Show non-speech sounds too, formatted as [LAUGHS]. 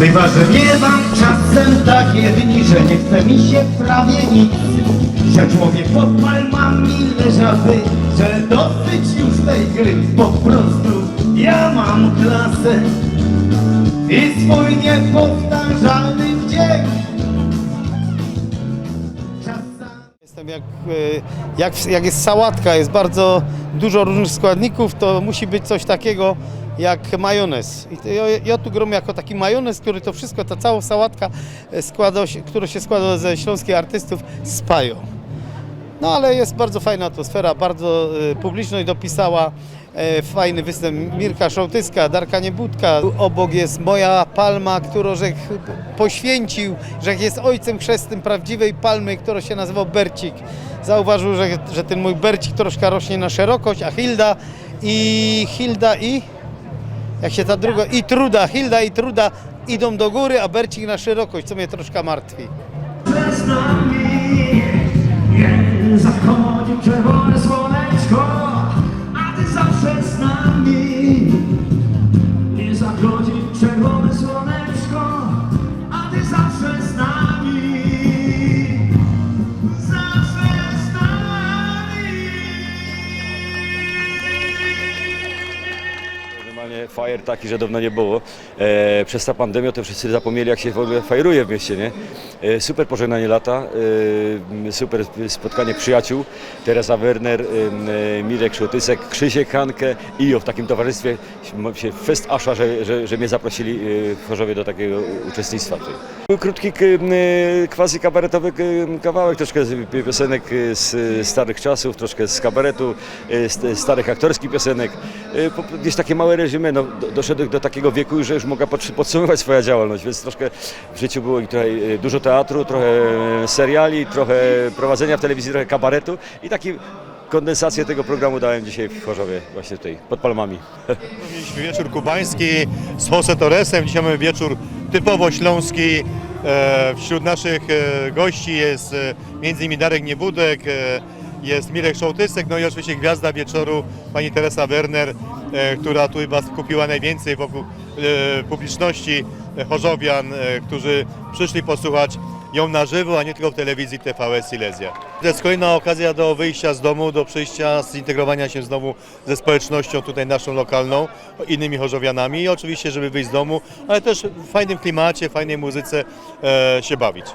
Bywa, że miewam czasem takie dni, że nie chce mi się prawie nic. Że człowiek pod palmami leżały, że dosyć już tej gry. Po prostu ja mam klasę i swój niepowtarzalny wdzięk. Jestem jak, e, jak, jak jest sałatka, jest bardzo dużo różnych składników, to musi być coś takiego jak majonez. I ja, tu grom jako taki majonez, który to wszystko, ta cała sałatka, e, składa która się składa ze śląskich artystów z pają. No ale jest bardzo fajna atmosfera, bardzo e, publiczność dopisała. E, fajny występ Mirka Szołtyska, Darka Niebudka. Obok jest moja palma, którą Żech poświęcił, że jest ojcem chrzestnym prawdziwej palmy, która się nazywa Bercik. Zauważył, że, że ten mój Bercik troszkę rośnie na szerokość, a Hilda i Hilda i jak się ta druga i Truda, Hilda i Truda idą do góry, a Bercik na szerokość, co mnie troszkę martwi. zachodzi czerwone słoneczko A ty zawsze z nami fajer taki, że dawno nie było. E, przez ta pandemię to wszyscy zapomnieli, jak się w ogóle fajeruje w mieście, nie? E, super pożegnanie lata, e, super spotkanie przyjaciół. Teresa Werner, e, Mirek Szołtysek, Krzysiek Hankę i o w takim towarzystwie się fest asza, że, że, że mnie zaprosili e, w Chorzowie do takiego uczestnictwa. Był krótki e, quasi kabaretowy kawałek, troszkę piosenek e, z starych czasów, troszkę z kabaretu, e, starych aktorskich piosenek. E, Gdzieś takie małe reżimy, no, do- doszedłem do takiego wieku, że już pod- podsumować swoją działalność, więc troszkę w życiu było tutaj e, dużo teatru, trochę e, seriali, trochę prowadzenia w telewizji, trochę kabaretu i taki kondensację tego programu dałem dzisiaj w Chorzowie, właśnie tutaj, pod Palmami. [LAUGHS] Mieliśmy wieczór kubański z Jose Torresem. Dzisiaj mamy wieczór typowo śląski. E, Wśród naszych gości jest m.in. Darek Niebudek, jest Mirek Szołtysek, no i oczywiście gwiazda wieczoru pani Teresa Werner, która tu chyba skupiła najwięcej wokół e, publiczności e, chorzowian, e, którzy przyszli posłuchać ją na żywo, a nie tylko w telewizji TVS Silesia. To jest kolejna okazja do wyjścia z domu, do przyjścia, zintegrowania się znowu ze społecznością tutaj naszą lokalną, innymi chorzowianami i oczywiście, żeby wyjść z domu, ale też w fajnym klimacie, fajnej muzyce e, się bawić.